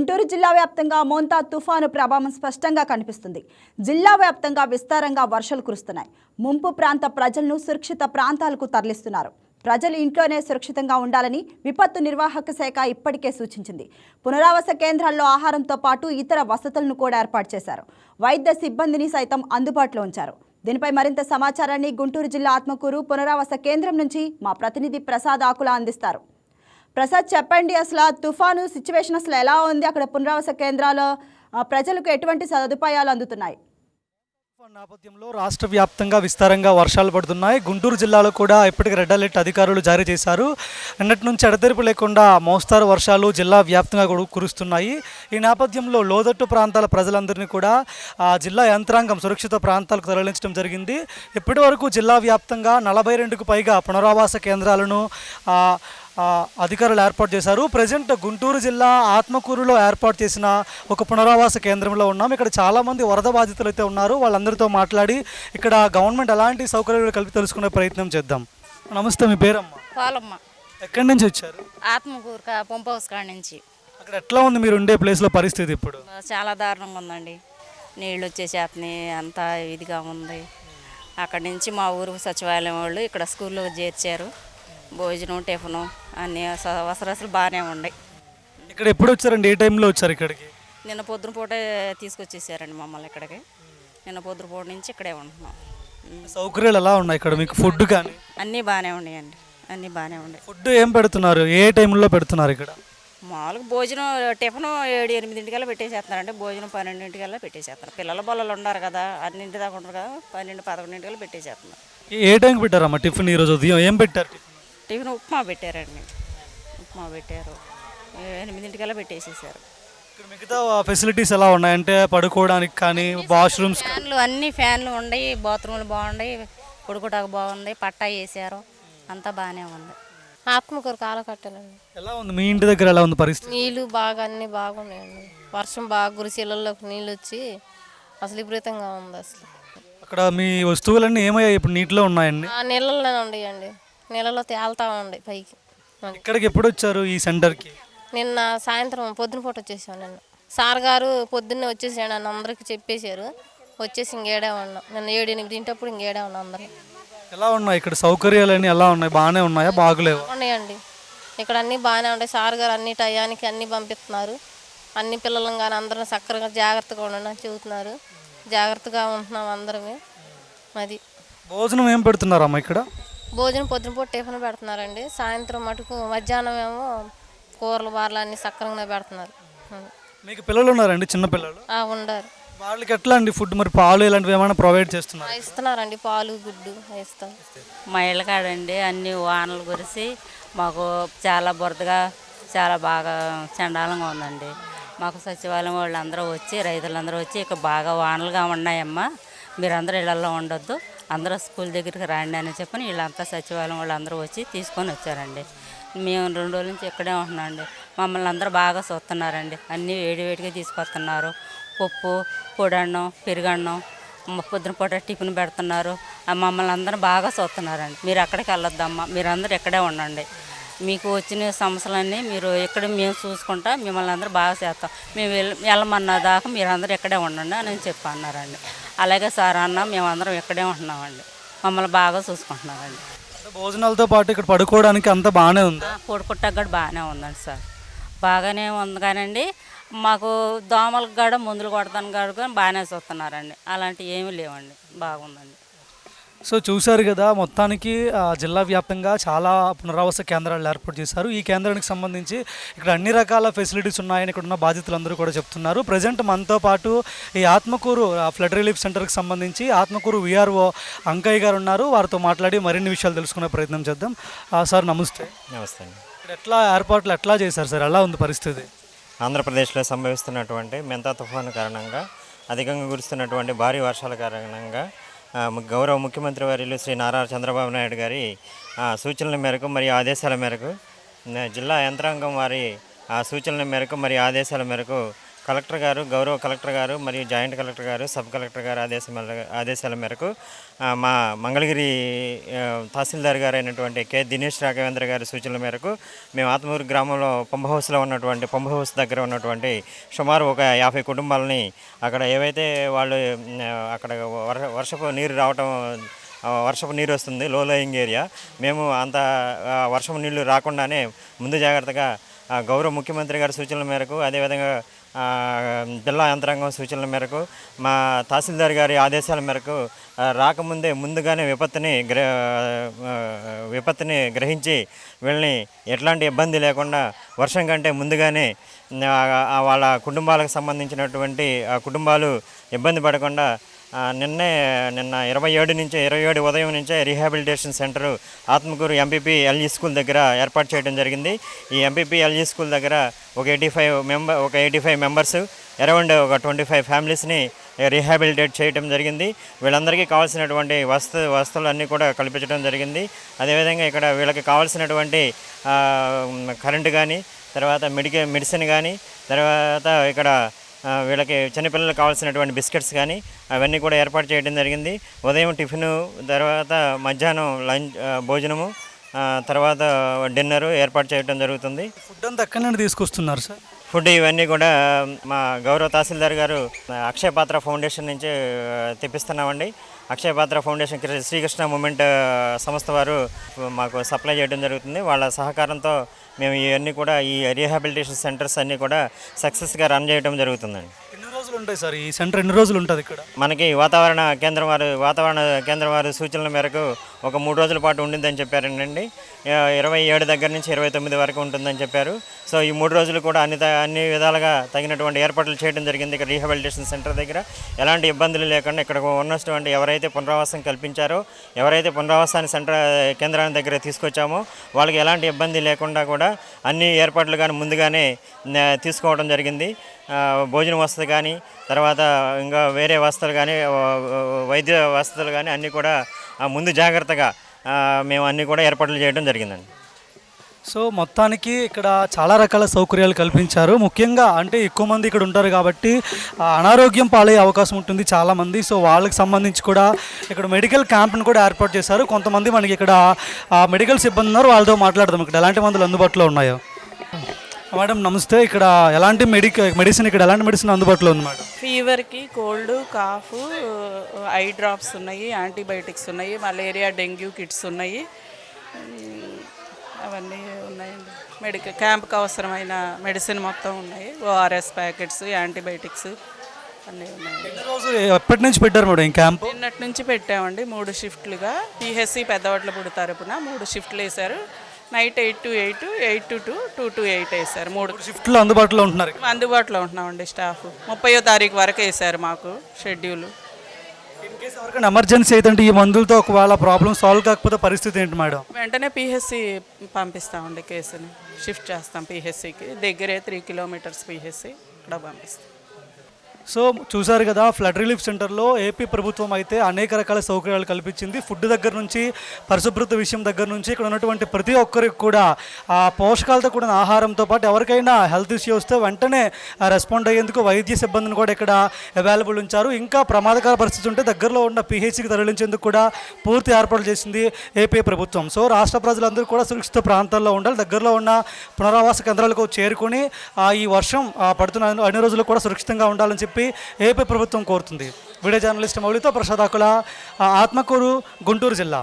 గుంటూరు జిల్లా వ్యాప్తంగా మోంతా తుఫాను ప్రభావం స్పష్టంగా కనిపిస్తుంది. జిల్లా వ్యాప్తంగా విస్తారంగా వర్షాలు కురుస్తున్నాయి. ముంపు ప్రాంత ప్రజలను సురక్షిత ప్రాంతాలకు తరలిస్తున్నారు. ప్రజలు ఇంట్లోనే సురక్షితంగా ఉండాలని విపత్తు నిర్వాహక శాఖ ఇప్పటికే సూచించింది. పునరావాస కేంద్రాల్లో ఆహారంతో పాటు ఇతర వసతులను కూడా ఏర్పాటు చేశారు. వైద్య సిబ్బందిని సైతం అందుబాటులో ఉంచారు. దీనిపై మరింత సమాచారాన్ని గుంటూరు జిల్లా ఆత్మకూరు పునరావాస కేంద్రం నుంచి మా ప్రతినిధి ప్రసాద్ ఆకుల అందిస్తారు. ప్రసాద్ చెప్పండి అసలు తుఫాను సిచ్యువేషన్ అసలు ఎలా ఉంది? అక్కడ పునరావాస కేంద్రాలు ప్రజలకు ఎటువంటి సదుపాయాలు అందుతున్నాయి? నేపథ్యంలో రాష్ట్ర వ్యాప్తంగా విస్తారంగా వర్షాలు పడుతున్నాయి. గుంటూరు జిల్లాలో కూడా ఇప్పటికి రెడ్ అలర్ట్ అధికారులు జారీ చేశారు. నిన్నటి నుంచి ఎడతెరిపి లేకుండా మోస్తారు వర్షాలు జిల్లా వ్యాప్తంగా కురుస్తున్నాయి. ఈ నేపథ్యంలో లోతట్టు ప్రాంతాల ప్రజలందరినీ కూడా ఆ జిల్లా యంత్రాంగం సురక్షిత ప్రాంతాలకు తరలించడం జరిగింది. ఇప్పటి వరకు జిల్లా వ్యాప్తంగా నలభై రెండుకు పైగా పునరావాస కేంద్రాలను అధికారులు ఏర్పాటు చేశారు. ప్రజెంట్ గుంటూరు జిల్లా ఆత్మకూరులో ఏర్పాటు చేసిన ఒక పునరావాస కేంద్రంలో ఉన్నాం. ఇక్కడ చాలామంది వరద బాధితులు అయితే ఉన్నారు. వాళ్ళందరితో మాట్లాడి ఇక్కడ గవర్నమెంట్ ఎలాంటి సౌకర్యాలు కలిపి తెలుసుకునే ప్రయత్నం చేద్దాం. నమస్తే మీ పేరమ్మా? పాలమ్మ. ఎక్కడి నుంచి వచ్చారు? ఆత్మకూరు పంప్ హౌస్ కాడ నుంచి. అక్కడ ఎట్లా ఉంది మీరు ఉండే ప్లేస్లో పరిస్థితి ఇప్పుడు? చాలా దారుణంగా ఉందండి. నీళ్ళు వచ్చేసేతని అంతా ఇదిగా ఉంది. అక్కడి నుంచి మా ఊరు సచివాలయం వాళ్ళు ఇక్కడ స్కూల్లో చేర్చారు. భోజనం టిఫను అన్ని అవసరాలు బాగానే ఉన్నాయి. ఇక్కడ ఎప్పుడు వచ్చారండి? ఏ టైంలో వచ్చారు ఇక్కడికి? నిన్న పొద్దున పూటే తీసుకొచ్చేసారండి మమ్మల్ని ఇక్కడికి. నిన్న పొద్దున పూట నుంచి ఇక్కడే ఉంటున్నాం. సౌకర్యాలు ఎలా ఉన్నాయి ఇక్కడ మీకు? ఫుడ్ కానీ? అన్నీ బాగానే ఉన్నాయండి. అన్నీ బాగానే ఉన్నాయి. ఫుడ్ ఏం పెడుతున్నారు? ఏ టైంలో పెడుతున్నారు ఇక్కడ? మామూలుగా భోజనం టిఫిన్ ఏడు ఎనిమిదింటికల్లా పెట్టేసేస్తున్నారంటే భోజనం పన్నెండింటికల్లా పెట్టేసేస్తున్నారు. పిల్లల బొల్లలు ఉన్నారు కదా అన్నింటి దాకా ఉంటారు కదా పన్నెండు పదకొండింటికల్లా పెట్టేసేస్తున్నారు. ఏ టైంకి పెట్టారమ్మా టిఫిన్ ఈరోజు ఉదయం? ఏం పెట్టారు టిఫిన్ ఉప్మా పెట్టారండి. ఉప్మా పెట్టారు. ఎనిమిదింటికల్లా పెట్టేసేసారు. ఇక్కడ మిగతా ఫెసిలిటీస్ ఎలా ఉన్నాయి? అంటే పడుకోవడానికి కానీ వాష్రూమ్స్ ఫ్యాన్లు అన్ని ఫ్యాన్లు ఉన్నాయి. బాత్రూమ్లు బాగున్నాయి. పొడుకోటాకు బాగుంది. పట్టా వేసారు. అంతా బాగానే ఉంది. ఆత్మకూరు కాలకట్టెలండి. ఎలా ఉంది? మీ ఇంటి దగ్గర ఎలా ఉంది పరిస్థితి? నీళ్ళు బాగా అన్ని బాగున్నాయండి. వర్షం బాగా గురిశీలలోకి నీళ్ళు వచ్చి అసలు విపరీతంగా ఉంది అసలు. అక్కడ మీ వస్తువులన్నీ ఏమయ్యాయి? ఇప్పుడు నీటిలో ఉన్నాయండి. ఆ నీళ్ళలోనే ఉండేయండి. నీళ్ళలో తేలుతా ఉండే పైకి. ఇక్కడికి ఎప్పుడు వచ్చారు ఈ సెంటర్కి? నిన్న సాయంత్రం పొద్దున పూట వచ్చేసాం నిన్న. సార్ గారు పొద్దున్నే వచ్చేసాడు అని అందరికి చెప్పేశారు. వచ్చేసి ఇంకేడే ఉన్నాం. నిన్న ఏడు ఎనిమిది ఇంటప్పుడు ఇంకేడే ఉన్నాం అందరం. ఎలా ఉన్నాయి? ఇక్కడ సౌకర్యాలన్నీ ఎలా ఉన్నాయి? బాగానే ఉన్నాయా? బాగులేవా? ఉన్నాయండి. ఇక్కడ అన్నీ బాగానే ఉంటాయి. సార్ గారు అన్ని టయానికి అన్నీ పంపిస్తున్నారు. అన్ని పిల్లలను కానీ అందరం చక్కగా జాగ్రత్తగా ఉండడం చెబుతున్నారు. జాగ్రత్తగా ఉంటున్నాం అందరమే. అది. భోజనం ఏం పెడుతున్నారమ్మా ఇక్కడ? భోజనం పొద్దున పూట టిఫిన్ పెడుతున్నారండి. సాయంత్రం మటుకు మధ్యాహ్నం ఏమో కూరలు బార్లు అన్నీ సక్రంగా పెడుతున్నారు. మీకు పిల్లలు ఉన్నారండి? చిన్న పిల్లలు? ఆ, ఉండారు వాళ్ళకి ఎట్లా అండి ఫుడ్? మరి పాలు ఇలాంటివి ఏమైనా ప్రొవైడ్ చేస్తున్నారు? ఆ, ఇస్తున్నారండి. పాలు గుడ్డు ఇస్తారు మా ఇళ్ళ కాడండి అన్ని వానలు కురిసి మాకు చాలా బురదగా చాలా బాగా చండాలంగా ఉందండి. మాకు సచివాలయం వాళ్ళు అందరూ వచ్చి రైతులందరూ వచ్చి ఇక బాగా వానలుగా ఉన్నాయమ్మా. మీరందరూ ఇళ్ళలో ఉండొద్దు. అందరూ స్కూల్ దగ్గరికి రండి అని చెప్పని వీళ్ళంతా సచివాలయం వాళ్ళందరూ వచ్చి తీసుకొని వచ్చారండి. మేము రెండు రోజుల నుంచి ఇక్కడే ఉంటున్నామండి. మమ్మల్ని అందరూ బాగా చూస్తున్నారండి. అన్నీ వేడివేడిగా తీసుకొస్తున్నారు. పప్పు పొడన్నం పెరుగన్నం పొద్దున పూట టిఫిన్ పెడుతున్నారు. మమ్మల్ని అందరూ బాగా చూస్తున్నారండి. మీరు అక్కడికి వెళ్ళొద్దమ్మా. మీరందరూ ఇక్కడే ఉండండి. మీకు వచ్చిన సమస్యలన్నీ మీరు ఇక్కడ మేము చూసుకుంటా మిమ్మల్ని అందరూ బాగా చేస్తాం. మేము వెళ్ళ వెళ్ళమన్న దాకా మీరందరూ ఇక్కడే ఉండండి అని చెప్పి అన్నారండి. అలాగే సార్ అన్న మేమందరం ఇక్కడే ఉంటున్నామండి. మమ్మల్ని బాగా చూసుకుంటున్నారండి. భోజనాలతో పాటు ఇక్కడ పడుకోవడానికి అంతా బాగానే ఉంది? పొడుకుట్టకు కూడా బాగానే ఉందండి సార్. బాగానే ఉంది కానండి మాకు దోమలకు కూడా మందులు కొడతాను కాదు కానీ బాగానే చూస్తున్నారండి. అలాంటివి ఏమీ లేవండి. బాగుందండి. సో చూశారు కదా మొత్తానికి ఆ, జిల్లా వ్యాప్తంగా చాలా పునరావాస కేంద్రాలు ఏర్పాటు చేశారు. ఈ కేంద్రానికి సంబంధించి ఇక్కడ అన్ని రకాల ఫెసిలిటీస్ ఉన్నాయని ఇక్కడ ఉన్న బాధితులందరూ కూడా చెప్తున్నారు. ప్రజెంట్ మనతో పాటు ఈ ఆత్మకూరు ఫ్లడ్ రిలీఫ్ సెంటర్కి సంబంధించి ఆత్మకూరు విఆర్ఓ అంకయ్య గారు ఉన్నారు. వారితో మాట్లాడి మరిన్ని విషయాలు తెలుసుకునే ప్రయత్నం చేద్దాం. సార్ నమస్తే. నమస్తే ఎట్లా ఏర్పాట్లు ఎట్లా చేశారు సార్? ఎలా ఉంది పరిస్థితి? ఆంధ్రప్రదేశ్లో సంభవిస్తున్నటువంటి మెంతా తుఫాను కారణంగా అధికంగా కురుస్తున్నటువంటి భారీ వర్షాల కారణంగా గౌరవ ముఖ్యమంత్రి వర్యులు శ్రీ నారా చంద్రబాబు నాయుడు గారి ఆ, సూచనల మేరకు మరియు ఆదేశాల మేరకు జిల్లా యంత్రాంగం వారి సూచనల మేరకు మరియు ఆదేశాల మేరకు కలెక్టర్ గారు గౌరవ కలెక్టర్ గారు మరియు జాయింట్ కలెక్టర్ గారు సబ్ కలెక్టర్ గారు ఆదేశం ఆదేశాల మేరకు మా మంగళగిరి తహసీల్దార్ గారు అయినటువంటి కె. దినేష్ రాఘవేంద్ర గారి సూచనల మేరకు మేము ఆత్మూరు గ్రామంలో పంప్ హౌస్లో ఉన్నటువంటి పంప్ హౌస్ దగ్గర ఉన్నటువంటి సుమారు ఒక యాభై కుటుంబాలని అక్కడ ఏవైతే వాళ్ళు అక్కడ వర్ష వర్షపు నీరు రావటం వర్షపు నీరు వస్తుంది లో లయింగ్ ఏరియా మేము అంత వర్షపు నీళ్ళు రాకుండానే ముందు జాగ్రత్తగా గౌరవ ముఖ్యమంత్రి గారి సూచనల మేరకు అదేవిధంగా జిల్లా యంత్రాంగం సూచనల మేరకు మా తహసీల్దార్ గారి ఆదేశాల మేరకు రాకముందే ముందుగానే విపత్తుని గ్ర విపత్తుని గ్రహించి వీళ్ళని ఎట్లాంటి ఇబ్బంది లేకుండా వర్షం కంటే ముందుగానే వాళ్ళ కుటుంబాలకు సంబంధించినటువంటి ఆ కుటుంబాలు ఇబ్బంది పడకుండా నిన్నే నిన్న ఇరవై ఏడు నుంచి ఇరవై ఏడు ఉదయం నుంచే rehabilitation centre Atmakur MPP LG school దగ్గర ఏర్పాటు చేయడం జరిగింది. ఈ ఎంపీపీ ఎల్జీ స్కూల్ దగ్గర ఒక ఎయిటీ ఫైవ్ మెంబర్ ఒక ఎయిటీ ఫైవ్ మెంబర్స్ అరౌండ్ ఒక ట్వంటీ ఫైవ్ ఫ్యామిలీస్ని రీహాబిలిటేట్ చేయడం జరిగింది. వీళ్ళందరికీ కావాల్సినటువంటి వస్తు వస్తువులన్నీ కూడా కల్పించడం జరిగింది. అదేవిధంగా ఇక్కడ వీళ్ళకి కావాల్సినటువంటి కరెంటు కానీ తర్వాత మెడికే మెడిసిన్ కానీ తర్వాత ఇక్కడ వీళ్ళకి చిన్నపిల్లలకు కావాల్సినటువంటి బిస్కెట్స్ కానీ అవన్నీ కూడా ఏర్పాటు చేయడం జరిగింది. ఉదయం టిఫిను తర్వాత మధ్యాహ్నం లంచ్ భోజనము తర్వాత డిన్నరు ఏర్పాటు చేయడం జరుగుతుంది. ఫుడ్ అంతా ఎక్కడి నుండి తీసుకొస్తున్నారు సార్? ఫుడ్ ఇవన్నీ కూడా మా గౌరవ తహసీల్దార్ గారు అక్షయపాత్ర ఫౌండేషన్ నుంచి తెప్పిస్తున్నామండి. అక్షయపాత్ర ఫౌండేషన్ శ్రీకృష్ణ మూమెంట్ సంస్థ వారు మాకు సప్లై చేయడం జరుగుతుంది. వాళ్ళ సహకారంతో మేము ఇవన్నీ కూడా ఈ రీహాబిలిటేషన్ సెంటర్స్ అన్నీ కూడా సక్సెస్గా రన్ చేయడం జరుగుతుందండి. రోజులు ఉంటాయి సార్? ఈ సెంటర్ ఎన్ని రోజులు ఉంటుంది ఇక్కడ? మనకి వాతావరణ కేంద్రం వారు వాతావరణ కేంద్రం వారి సూచనల మేరకు ఒక మూడు రోజుల పాటు ఉండిందని చెప్పారండి ఇరవై ఏడు దగ్గర నుంచి ఇరవై తొమ్మిది వరకు ఉంటుందని చెప్పారు. సో ఈ మూడు రోజులు కూడా అన్ని త- అన్ని విధాలుగా తగినటువంటి ఏర్పాట్లు చేయడం జరిగింది ఇక్కడ రీహాబిలిటేషన్ సెంటర్ దగ్గర. ఎలాంటి ఇబ్బందులు లేకుండా ఇక్కడ ఉన్నటువంటి ఎవరైతే పునరావాసం కల్పించారో ఎవరైతే పునరావాసాన్ని సెంటర్ కేంద్రాన్ని దగ్గర తీసుకొచ్చామో వాళ్ళకి ఎలాంటి ఇబ్బంది లేకుండా కూడా అన్ని ఏర్పాట్లు కానీ ముందుగానే తీసుకోవడం జరిగింది. భోజన వసతి కానీ తర్వాత ఇంకా వేరే వసతులు కానీ వైద్య వసతులు కానీ అన్నీ కూడా ముందు జాగ్రత్తగా మేము అన్నీ కూడా ఏర్పాట్లు చేయడం జరిగిందండి. సో మొత్తానికి ఇక్కడ చాలా రకాల సౌకర్యాలు కల్పించారు. ముఖ్యంగా అంటే ఎక్కువ మంది ఇక్కడ ఉంటారు కాబట్టి అనారోగ్యం పాలయ్యే అవకాశం ఉంటుంది చాలామంది సో వాళ్ళకి సంబంధించి కూడా ఇక్కడ మెడికల్ క్యాంప్ను కూడా ఏర్పాటు చేశారు. కొంతమంది మనకి ఇక్కడ మెడికల్ సిబ్బంది ఉన్నారు. వాళ్ళతో మాట్లాడదాం ఇక్కడ. ఎలాంటి మందులు అందుబాటులో ఉన్నాయో? మేడం నమస్తే. ఇక్కడ ఎలాంటి మెడిక మెడిసిన్ ఇక్కడ ఎలాంటి మెడిసిన్ అందుబాటులో ఉంది మేడం? ఫీవర్కి కోల్డ్ కాఫ్ ఐ డ్రాప్స్ ఉన్నాయి యాంటీబయాటిక్స్ ఉన్నాయి మలేరియా డెంగ్యూ కిట్స్ ఉన్నాయి. అవన్నీ ఉన్నాయండి. మెడికల్ క్యాంప్కి అవసరమైన మెడిసిన్ మొత్తం ఉన్నాయి. ఓఆర్ఎస్ ప్యాకెట్స్ యాంటీబయాటిక్స్ అన్నీ ఉన్నాయి. రోజులు ఎప్పటి నుంచి పెట్టారు మేడం ఈ క్యాంప్ నిన్నటి నుంచి పెట్టామండి మూడు షిఫ్ట్లుగా పిహెచ్సి పెద్దవట్లపూడి తరపున మూడు షిఫ్ట్లు వేశారు. Night eight to eight eight to two two to eight వేశారు. మూడు షిఫ్ట్లో అందుబాటులో ఉంటున్నారు. అందుబాటులో ఉంటున్నామండి స్టాఫ్. ముప్పయో తారీఖు వరకు వేశారు మాకు షెడ్యూల్. ఎవరికైనా ఎమర్జెన్సీ అయితే ఈ మందులతో ఒకవేళ ప్రాబ్లం సాల్వ్ కాకపోతే పరిస్థితి ఏంటి మేడం? వెంటనే పిహెచ్సి పంపిస్తామండి కేసుని. షిఫ్ట్ చేస్తాం పిహెచ్సికి దగ్గరే త్రీ కిలోమీటర్స్ పిహెచ్సి ఇక్కడ పంపిస్తాం. సో చూసారు కదా ఫ్లడ్ రిలీఫ్ సెంటర్లో ఏపీ ప్రభుత్వం అయితే అనేక రకాల సౌకర్యాలు కల్పించింది. ఫుడ్ దగ్గర నుంచి పరిశుభ్రత విషయం దగ్గర నుంచి ఇక్కడ ఉన్నటువంటి ప్రతి ఒక్కరికి కూడా ఆ పోషకాలతో కూడిన ఆహారంతో పాటు ఎవరికైనా హెల్త్ ఇష్యూ వస్తే వెంటనే రెస్పాండ్ అయ్యేందుకు వైద్య సిబ్బందిని కూడా ఇక్కడ అవైలబుల్ ఉంచారు. ఇంకా ప్రమాదకర పరిస్థితి ఉంటే దగ్గరలో ఉన్న పిహెచ్సికి తరలించేందుకు కూడా పూర్తి ఏర్పాటు చేసింది ఏపీ ప్రభుత్వం. సో రాష్ట్ర ప్రజలందరూ కూడా సురక్షిత ప్రాంతాల్లో ఉండాలి. దగ్గరలో ఉన్న పునరావాస కేంద్రాలకు చేరుకొని ఈ వర్షం ఆ, పడుతున్న అన్ని- అన్ని రోజులు కూడా సురక్షితంగా ఉండాలని చెప్పి ఏపీ ప్రభుత్వం కోరుతుంది. వీడియో జర్నలిస్ట్ మౌలితో ప్రసాద్ ఆకుల ఆత్మకూరు గుంటూరు జిల్లా.